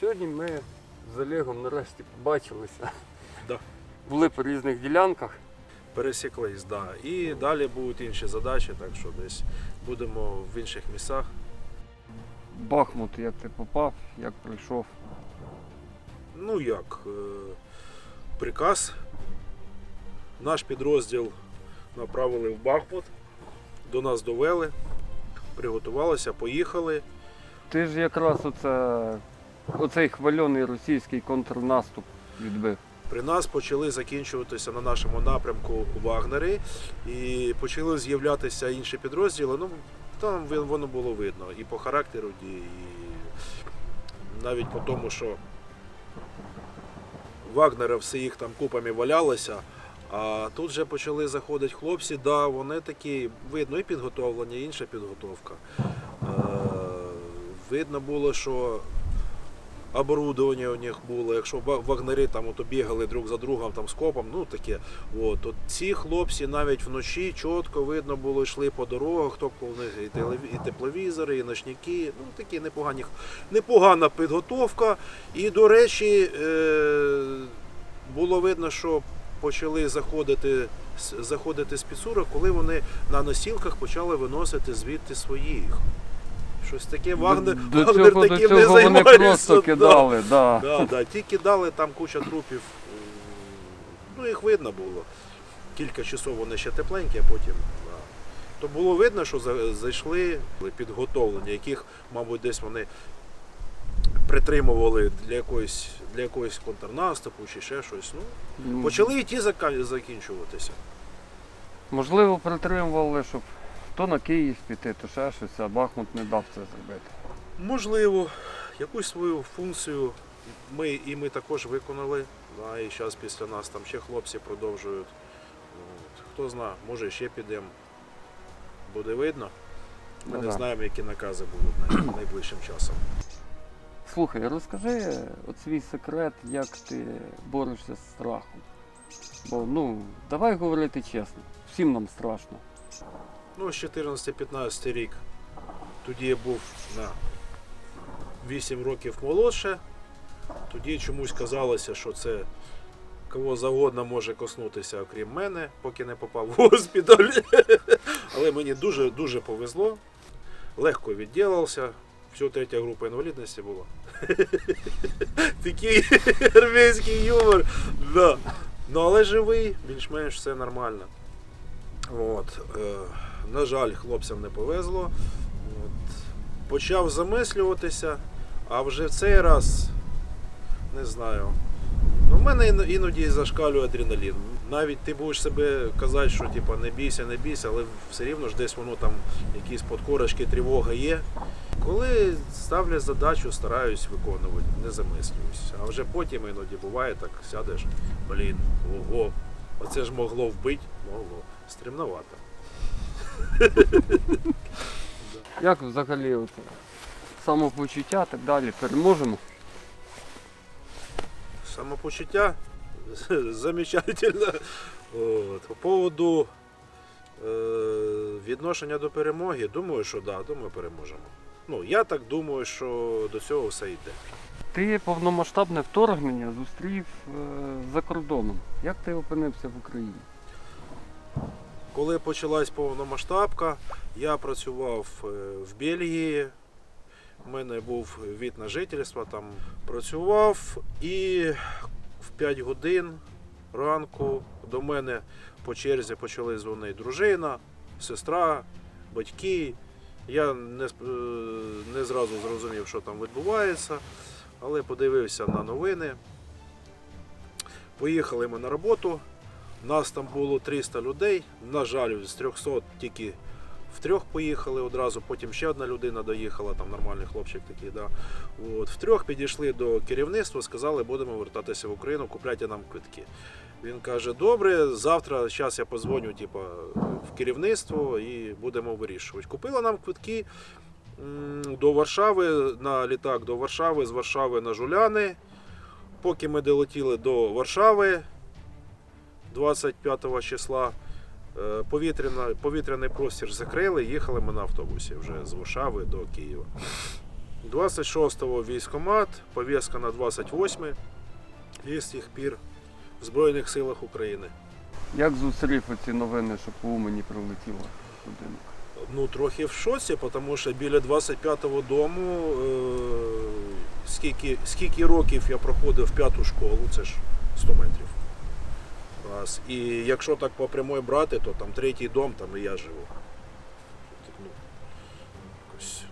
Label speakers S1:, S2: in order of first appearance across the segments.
S1: Сьогодні ми з Олегом нарешті побачилися.
S2: Да.
S1: Були по різних ділянках.
S2: Пересіклись, да. І далі будуть інші задачі, так що десь будемо в інших місцях.
S1: Бахмут, як ти попав, як прийшов.
S2: Ну як, е, приказ. Наш підрозділ направили в Бахмут, до нас довели, приготувалися, поїхали.
S1: Ти ж якраз оце, оцей хвальоний російський контрнаступ відбив.
S2: При нас почали закінчуватися на нашому напрямку вагнери і почали з'являтися інші підрозділи. Ну там воно було видно і по характеру дій, і навіть по тому, що Вагнера все їх там купами валялося. А тут вже почали заходити хлопці, да, вони такі, видно, і підготовлення, і інша підготовка. Е, видно було, що оборудовання у них було. Якщо вагнери там ото бігали друг за другом там скопом, ну таке. От, от ці хлопці навіть вночі чітко видно було, йшли по дорогах, хто у них і, телеві- і тепловізори, і ночники. Ну такі непогані, непогана підготовка. І, до речі, е, було видно, що почали заходити, заходити з підсура, коли вони на носілках почали виносити звідти своїх. Щось таке Вагнер,
S1: до,
S2: Вагнер
S1: цього, до
S2: таким
S1: цього
S2: не
S1: вони
S2: займається.
S1: просто кидали. Да.
S2: Да, да, ті кидали, там куча трупів. Ну, їх видно було. Кілька часов вони ще тепленькі, а потім. Да. То було видно, що зайшли підготовлення, яких, мабуть, десь вони притримували для якоїсь, для якоїсь контрнаступу чи ще щось. Ну, почали і ті закінчуватися.
S1: Можливо, притримували, щоб то на Київ піти, то ще щось, а Бахмут не дав це зробити.
S2: Можливо, якусь свою функцію ми і ми також виконали. Да, і зараз після нас там ще хлопці продовжують. От. Хто знає, може ще підемо. Буде видно. Ми
S1: Ну
S2: не
S1: да.
S2: знаємо, які накази будуть най- найближчим часом.
S1: Слухай, розкажи от свій секрет, як ти борешся з страхом. Бо ну, давай говорити чесно, всім нам страшно.
S2: Ну, з 14-15 рік. Тоді я був на 8 років молодше. Тоді чомусь казалося, що це кого завгодно може коснутися, окрім мене, поки не попав в госпіталь. Але мені дуже дуже повезло. Легко відділився. Всього третя група інвалідності була. Такий армійський юмор. Ну але живий, більш-менш все нормально. От, е, на жаль, хлопцям не повезло. От, почав замислюватися, а вже в цей раз не знаю. Ну, в мене іноді зашкалює адреналін. Навіть ти будеш себе казати, що типу, не бійся, не бійся, але все рівно ж десь воно там якісь подкорочки, тривога є. Коли ставлять задачу, стараюсь виконувати, не замислююсь. А вже потім іноді буває так, сядеш, блін, ого, оце ж могло вбити, могло. Стремновато.
S1: Як взагалі от, самопочуття так далі, переможемо?
S2: Самопочуття замечательно. От. По поводу е, відношення до перемоги, думаю, що да, думаю, переможемо. Ну, я так думаю, що до цього все йде.
S1: Ти повномасштабне вторгнення зустрів е, за кордоном. Як ти опинився в Україні?
S2: Коли почалась повномасштабка, я працював е, в Бельгії. У мене був від на жительство, там працював і в 5 годин ранку до мене по черзі почали дзвонити дружина, сестра, батьки. Я не, е, не зразу зрозумів, що там відбувається, але подивився на новини. Поїхали ми на роботу. Нас там було 300 людей. На жаль, з 300 тільки втрьох поїхали одразу, потім ще одна людина доїхала, там нормальний хлопчик такий. Да. От, втрьох підійшли до керівництва, сказали, будемо вертатися в Україну, купляйте нам квитки. Він каже: добре, завтра зараз я позвоню типу, в керівництво і будемо вирішувати. Купили нам квитки до Варшави, на літак до Варшави, з Варшави на Жуляни. Поки ми долетіли до Варшави 25 числа, е, повітряна, повітряний простір закрили, їхали ми на автобусі вже з Варшави до Києва. 26-го військомат, пов'язка на 28 і з тих пір в Збройних силах України.
S1: Як зустрів оці новини, що по Умані прилетіло будинок?
S2: Ну, трохи в шоці, тому що біля 25-го дому, е, скільки, скільки років я проходив п'яту школу, це ж 100 метрів. Раз. І якщо так по прямой брати, то там третій дом, там і я живу. Ну,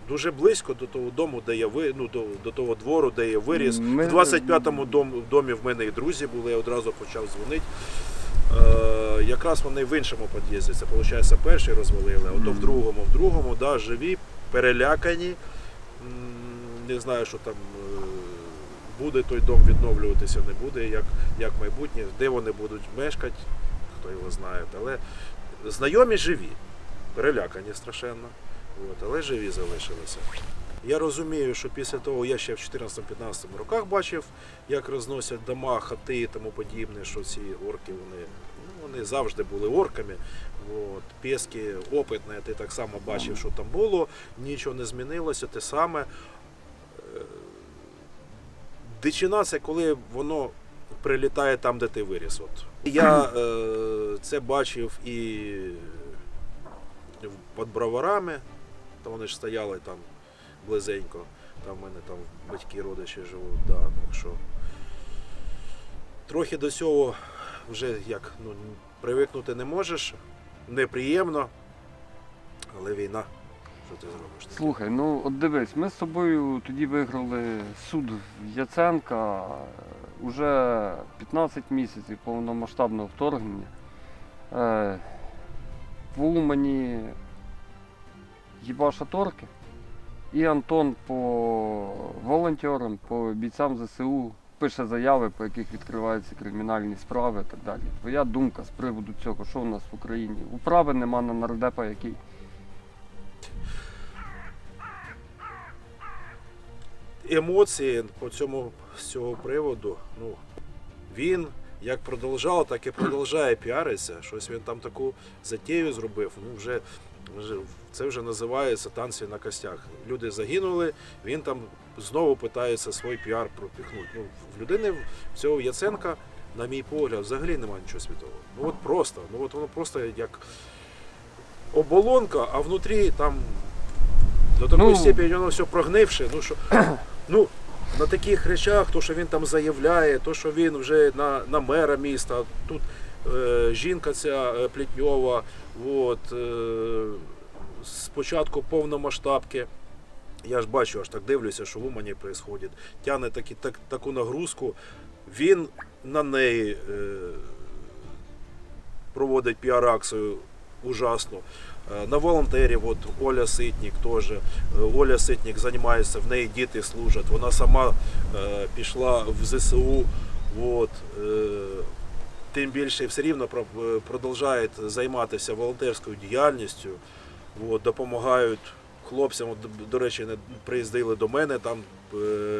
S2: дуже близько до того дому, де я ви, ну, до, до того двору, де я виріс.
S1: Ми-
S2: В 25-му дом, домі в мене і друзі були, я одразу почав дзвонити. Е, якраз вони в іншому під'їзді. Це виходить, перший розвалили, а то в другому, в другому, да, живі, перелякані. Не знаю, що там буде той дом відновлюватися, не буде, як, як майбутнє, де вони будуть мешкати, хто його знає. Але знайомі живі, перелякані страшенно. От, але живі залишилися. Я розумію, що після того я ще в 14-15 роках бачив, як розносять дома, хати і тому подібне, що ці орки вони, ну, вони завжди були орками. От, пески опитне, ти так само бачив, що там було, нічого не змінилося, те саме. Дичина це коли воно прилітає там, де ти виріс. От. Я е, це бачив і під броварами, то вони ж стояли там близенько. Там в мене там батьки родичі живуть. Да, так що трохи до цього вже як ну, привикнути не можеш. Неприємно, але війна. Що ти зробиш?
S1: Слухай, ну от дивись, ми з тобою тоді виграли суд Яценка е, уже 15 місяців повномасштабного вторгнення. Е, в Умані Єбаша Торки і Антон по волонтерам, по бійцям ЗСУ пише заяви, по яких відкриваються кримінальні справи і так далі. Твоя думка з приводу цього, що в нас в Україні? Управи нема на нардепа, який.
S2: Емоції по цьому з цього приводу. Ну, він як продовжав, так і продовжує піаритися. Щось він там таку затею зробив. Ну, вже, вже це вже називається танці на костях. Люди загинули, він там знову питається свій піар пропіхнути. Ну, в людини в цього Яценка, на мій погляд, взагалі немає нічого світового. Ну от просто, ну от воно просто як оболонка, а внутрі там до такої
S1: Ну.
S2: степені воно все прогнивше. Ну що ну, на таких речах, то, що він там заявляє, то, що він вже на, на мера міста, тут е, жінка ця е, Плітньова, от, е, спочатку повномасштабки. Я ж бачу, аж так дивлюся, що в Умані відбувається. Тягне такі, так, таку нагрузку. Він на неї е, проводить піар-акцію ужасно. Е, На волонтерів, от Оля Ситник теж. Е, Оля Ситник займається, в неї діти служать. Вона сама е, пішла в ЗСУ. От, тим більше все рівно про- продовжує займатися волонтерською діяльністю. От, допомагають хлопцям. До- речі, приїздили до мене, там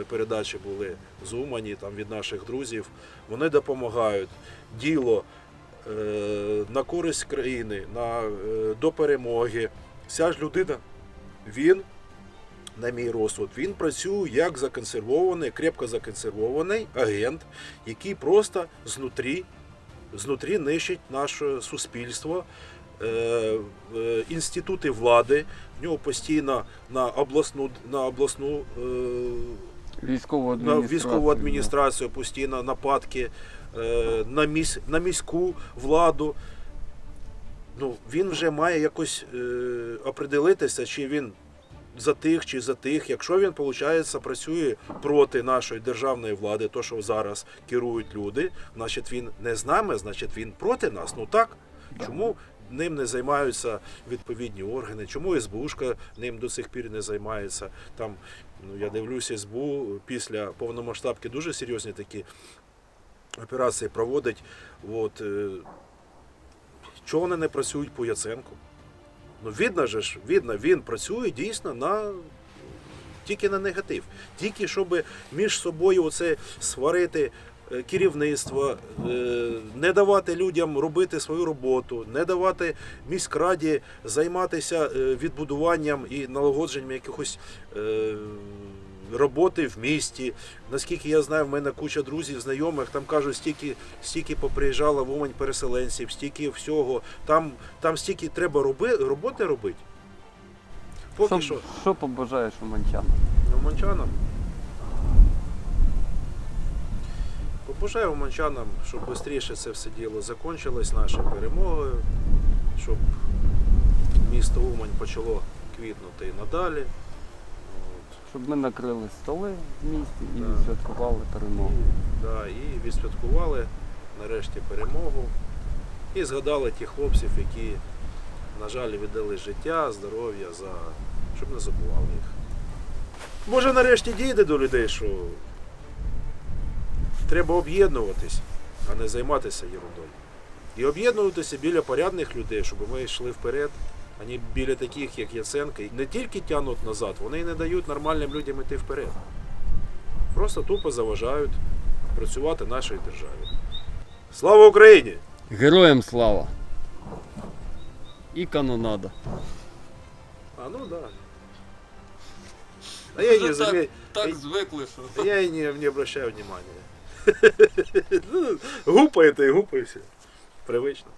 S2: передачі були з Умані, там від наших друзів. Вони допомагають. Діло на користь країни, на, е, до перемоги. Ця ж людина, він, на мій розсуд, він працює як законсервований, крепко законсервований агент, який просто знутрі, знутрі нищить наше суспільство. Е, е, інститути влади, в нього постійно на обласну, на обласну е,
S1: Військову
S2: на військову адміністрацію постійно нападки е, на, міс, на міську владу. Ну, він вже має якось е, определитися, чи він за тих, чи за тих. Якщо він, виходить, працює проти нашої державної влади, то що зараз керують люди, значить він не з нами, значить він проти нас. Ну так. Чому ним не займаються відповідні органи? Чому СБУшка ним до сих пір не займається? Там ну я дивлюся, СБУ після повномасштабки дуже серйозні такі операції проводить. От, е, чого вони не працюють по Яценку? Ну, видно же ж, видно, він працює дійсно на. Тільки на негатив. Тільки щоб між собою оце сварити е, керівництва, е, не давати людям робити свою роботу, не давати міськраді займатися відбудуванням і налагодженням якихось роботи в місті. Наскільки я знаю, в мене куча друзів, знайомих, там кажуть, стільки, стільки поприїжджало в Умань переселенців, стільки всього. Там, там стільки треба роби, роботи робити. Поки
S1: що,
S2: що.
S1: що побажаєш уманчанам?
S2: Уманчанам. Побажаю уманчанам, щоб швидше це все діло закінчилось нашою перемогою, щоб місто Умань почало квітнути і надалі.
S1: Щоб ми накрили столи в місті і
S2: Да.
S1: відсвяткували перемогу.
S2: Да, і відсвяткували нарешті перемогу. І згадали тих хлопців, які, на жаль, віддали життя, здоров'я, за... щоб не забували їх. Може, нарешті дійде до людей, що треба об'єднуватись, а не займатися ерундою. І об'єднуватися біля порядних людей, щоб ми йшли вперед, а не біля таких, як Яценко. Не тільки тягнуть назад, вони не дають нормальним людям йти вперед. Просто тупо заважають працювати нашій державі. Слава Україні!
S1: Героям слава! І канонада.
S2: А ну да. А я не
S1: так-
S2: заме-
S1: Так звикли, що.
S2: я и не, не обращаю внимания. Ну, Гупает и гупай все. Привычно.